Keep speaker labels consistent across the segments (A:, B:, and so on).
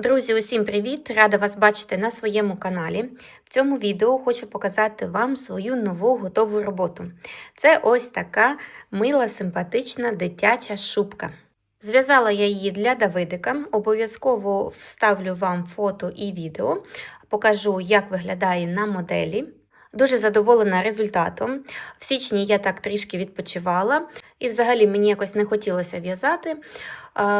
A: Друзі, усім привіт! Рада вас бачити на своєму каналі. В цьому відео хочу показати вам свою нову готову роботу. Це ось така мила, симпатична дитяча шубка. Зв'язала я її для Давидика. Обов'язково вставлю вам фото і відео, покажу, як виглядає на моделі. Дуже задоволена результатом. В січні я так трішки відпочивала, і взагалі мені якось не хотілося в'язати.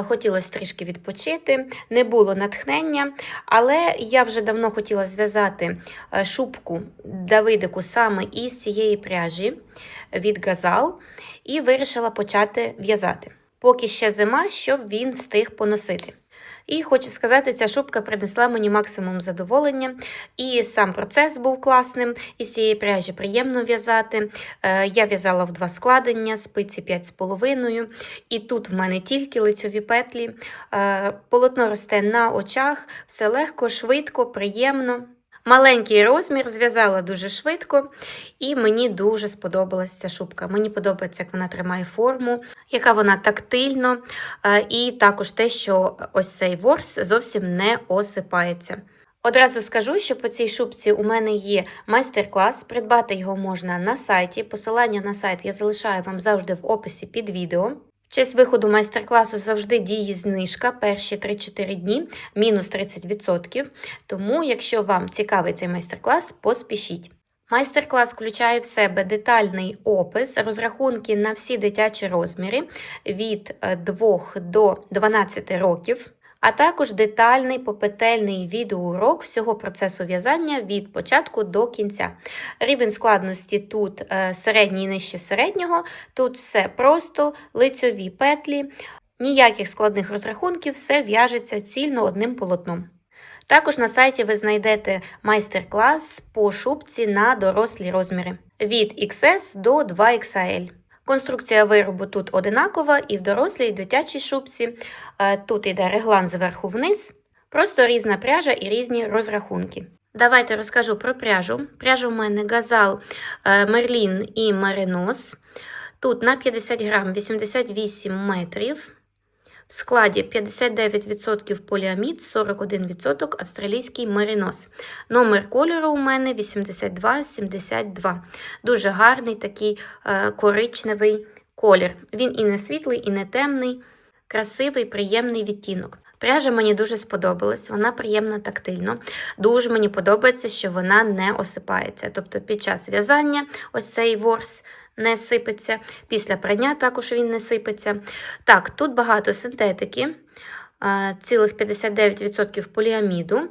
A: Хотілося трішки відпочити, не було натхнення, але я вже давно хотіла зв'язати е, шубку Давидику саме із цієї пряжі від Газал і вирішила почати в'язати. Поки ще зима, щоб він встиг поносити. І хочу сказати, ця шубка принесла мені максимум задоволення, і сам процес був класним. Із цієї пряжі приємно в'язати. Е, Я в'язала в два складення, спиці 5,5. І тут в мене тільки лицьові петлі. Е, Полотно росте на очах, все легко, швидко, приємно. Маленький розмір зв'язала дуже швидко, і мені дуже сподобалася ця шубка. Мені подобається, як вона тримає форму, яка вона тактильно, е, і також те, що ось цей ворс зовсім не осипається. Одразу скажу, що по цій шубці у мене є майстер-клас. Придбати його можна на сайті. Посилання на сайт я залишаю вам завжди в описі під відео. Честь виходу майстер-класу завжди діє знижка перші 3-4 дні, мінус 30%. Тому, якщо вам цікавий цей майстер-клас, поспішіть. Майстер-клас включає в себе детальний опис, розрахунки на всі дитячі розміри від 2 до 12 років, а також детальний попетельний відеоурок всього процесу в'язання від початку до кінця. Рівень складності тут е, середній і нижче середнього, тут все просто, лицьові петлі, ніяких складних розрахунків, все в'яжеться цільно одним полотном. Також на сайті ви знайдете майстер-клас по шубці на дорослі розміри від XS до 2XL. Конструкція виробу тут одинакова і в дорослій і в дитячій шубці. Е, Тут йде реглан зверху вниз, просто різна пряжа і різні розрахунки. Давайте розкажу про пряжу. Пряжа у мене газал е, Мерлін і Маринос. Тут на 50 грам 88 метрів. В складі 59% поліамід, 41% австралійський меринос. Номер кольору у мене 8272. Дуже гарний такий е, коричневий колір. Він і не світлий, і не темний, красивий, приємний відтінок. Пряжа мені дуже сподобалась, вона приємна тактильно. Дуже мені подобається, що вона не осипається. Тобто під час в'язання ось цей ворс не сипеться, після прання також він не сипеться. Так, тут багато синтетики, е, цілих 59% поліаміду,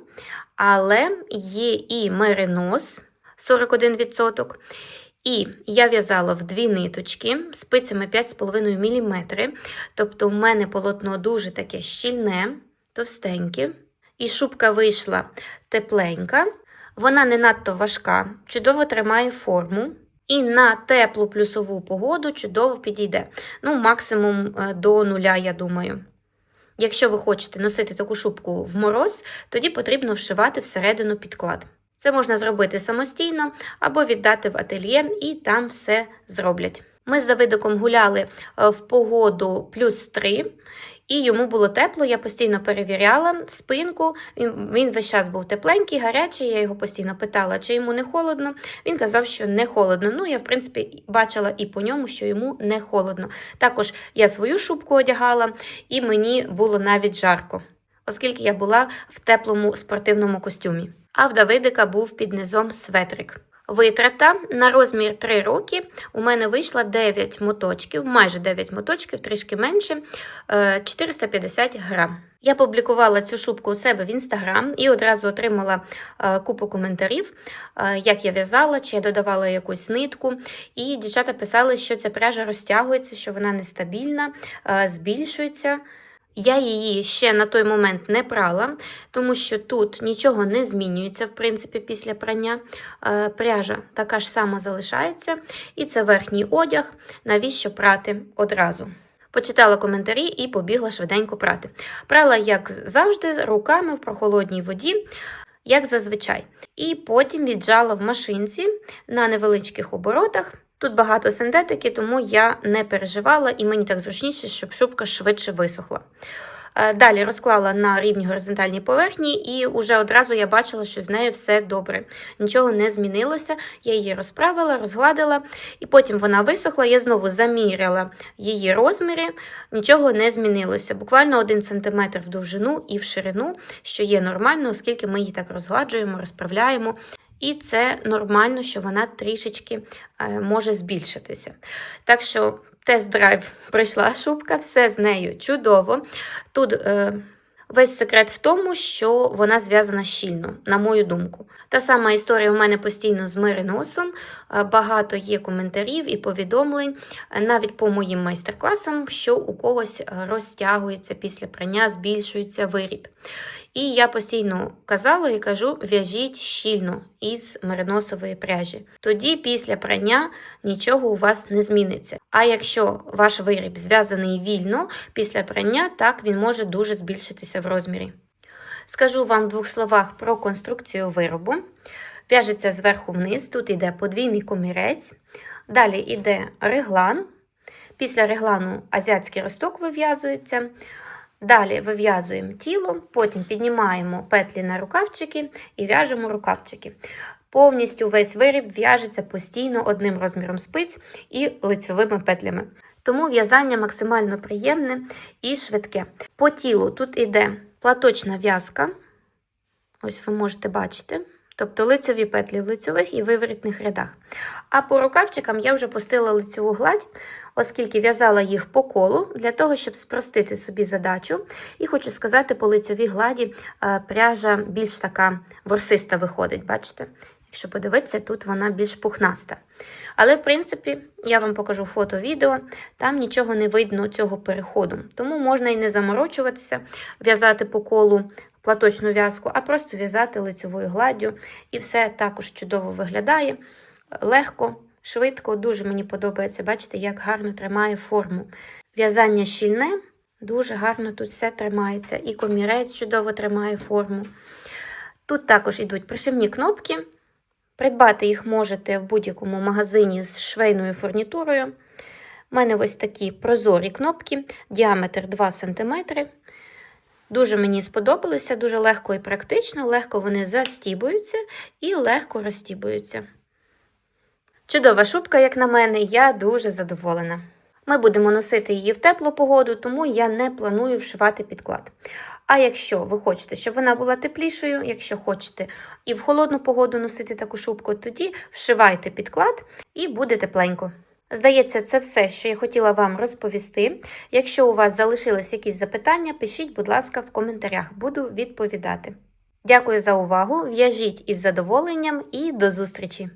A: але є і меринос 41%. І я в'язала в дві ниточки спицями 5,5 мм. Тобто, у мене полотно дуже таке щільне, товстеньке. І шубка вийшла тепленька, вона не надто важка, чудово тримає форму. І на теплу плюсову погоду чудово підійде. Ну, максимум е, до нуля, я думаю. Якщо ви хочете носити таку шубку в мороз, тоді потрібно вшивати всередину підклад. Це можна зробити самостійно або віддати в ательє, і там все зроблять. Ми з Давидиком гуляли е, в погоду плюс 3, і йому було тепло, я постійно перевіряла спинку. Він весь час був тепленький, гарячий. Я його постійно питала, чи йому не холодно. Він казав, що не холодно. Ну, я, в принципі, бачила і по ньому, що йому не холодно. Також я свою шубку одягала, і мені було навіть жарко, оскільки я була в теплому спортивному костюмі. А в Давидика був під низом светрик. Витрата на розмір 3 роки у мене вийшла 9 моточків, майже 9 моточків, трішки менше 450 грам. Я публікувала цю шубку у себе в інстаграм і одразу отримала е, купу коментарів, е, як я в'язала, чи я додавала якусь нитку. І дівчата писали, що ця пряжа розтягується, що вона нестабільна, е, збільшується. Я її ще на той момент не прала, тому що тут нічого не змінюється, в принципі, після прання. Е, Пряжа така ж сама залишається, і це верхній одяг, навіщо прати одразу. Почитала коментарі і побігла швиденько прати. Прала, як завжди, руками в прохолодній воді, як зазвичай. І потім віджала в машинці на невеличких оборотах. Тут багато синтетики, тому я не переживала, і мені так зручніше, щоб шубка швидше висохла. Е, Далі розклала на рівні горизонтальній поверхні, і вже одразу я бачила, що з нею все добре. Нічого не змінилося. Я її розправила, розгладила, і потім вона висохла. Я знову заміряла її розміри, нічого не змінилося. Буквально 1 см в довжину і в ширину, що є нормально, оскільки ми її так розгладжуємо, розправляємо. І це нормально, що вона трішечки е, може збільшитися. Так що тест-драйв пройшла шубка, все з нею чудово. Тут е, весь секрет в тому, що вона зв'язана щільно, на мою думку. Та сама історія у мене постійно з мериносом. Е, Багато є коментарів і повідомлень, е, навіть по моїм майстер-класам, що у когось розтягується після прання, збільшується виріб. І я постійно казала і кажу: в'яжіть щільно із мериносової пряжі. Тоді після прання нічого у вас не зміниться. А якщо ваш виріб зв'язаний вільно, після прання так він може дуже збільшитися в розмірі. Скажу вам в двох словах про конструкцію виробу. В'яжеться зверху вниз, тут йде подвійний комірець, далі йде реглан. Після реглану азіатський росток вив'язується. Далі вив'язуємо тіло, потім піднімаємо петлі на рукавчики і в'яжемо рукавчики. Повністю весь виріб в'яжеться постійно одним розміром спиць і лицьовими петлями. Тому в'язання максимально приємне і швидке. По тілу тут іде платочна в'язка. Ось ви можете бачити. Тобто лицеві петлі в лицьових і виворітних рядах. А по рукавчикам я вже пустила лицьову гладь, оскільки в'язала їх по колу, для того, щоб спростити собі задачу. І хочу сказати, по лицьовій гладі е, пряжа більш така ворсиста виходить, бачите? Якщо подивитися, тут вона більш пухнаста. Але, в принципі, я вам покажу фото-відео, там нічого не видно цього переходу. Тому можна і не заморочуватися, в'язати по колу платочну в'язку, а просто в'язати лицьовою гладдю. І все також чудово виглядає. Легко, швидко, дуже мені подобається. Бачите, як гарно тримає форму. В'язання щільне, дуже гарно тут все тримається. І комірець чудово тримає форму. Тут також йдуть пришивні кнопки. Придбати їх можете в будь-якому магазині з швейною фурнітурою. У мене ось такі прозорі кнопки, діаметр 2 см. Дуже мені сподобалися, дуже легко і практично, легко вони застібуються і легко розтібуються. Чудова шубка, як на мене, я дуже задоволена. Ми будемо носити її в теплу погоду, тому я не планую вшивати підклад. А якщо ви хочете, щоб вона була теплішою, якщо хочете і в холодну погоду носити таку шубку, тоді вшивайте підклад і буде тепленько. Здається, це все, що я хотіла вам розповісти. Якщо у вас залишились якісь запитання, пишіть, будь ласка, в коментарях, буду відповідати. Дякую за увагу! В'яжіть із задоволенням і до зустрічі!